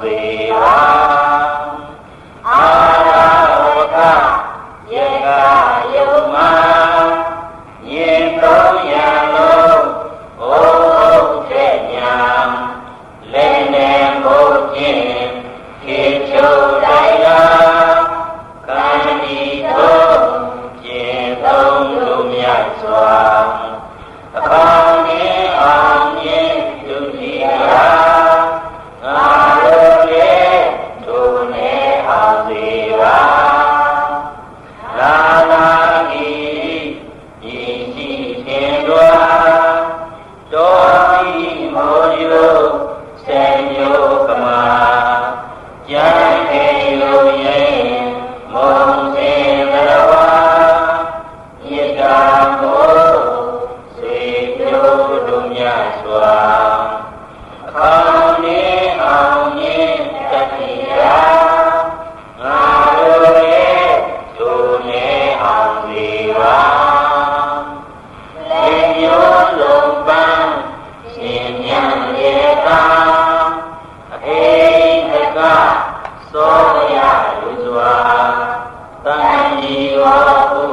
Ave, Ave. မောယုစေယောကမာယံခေယောယေမောစေသရဝါယတာမောစေယောဒုမြတ်စွာအခါနေအောင်နေတတိယငါတို့ရဲ့ဒုနေအောင်ဒီပါ သောရယုဇဝတံဤဝဟု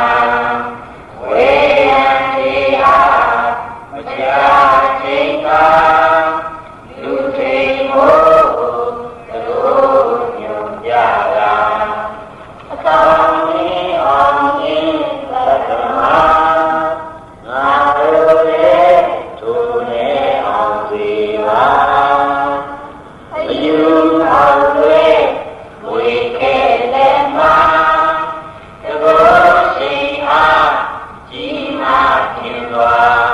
Bye. Amin.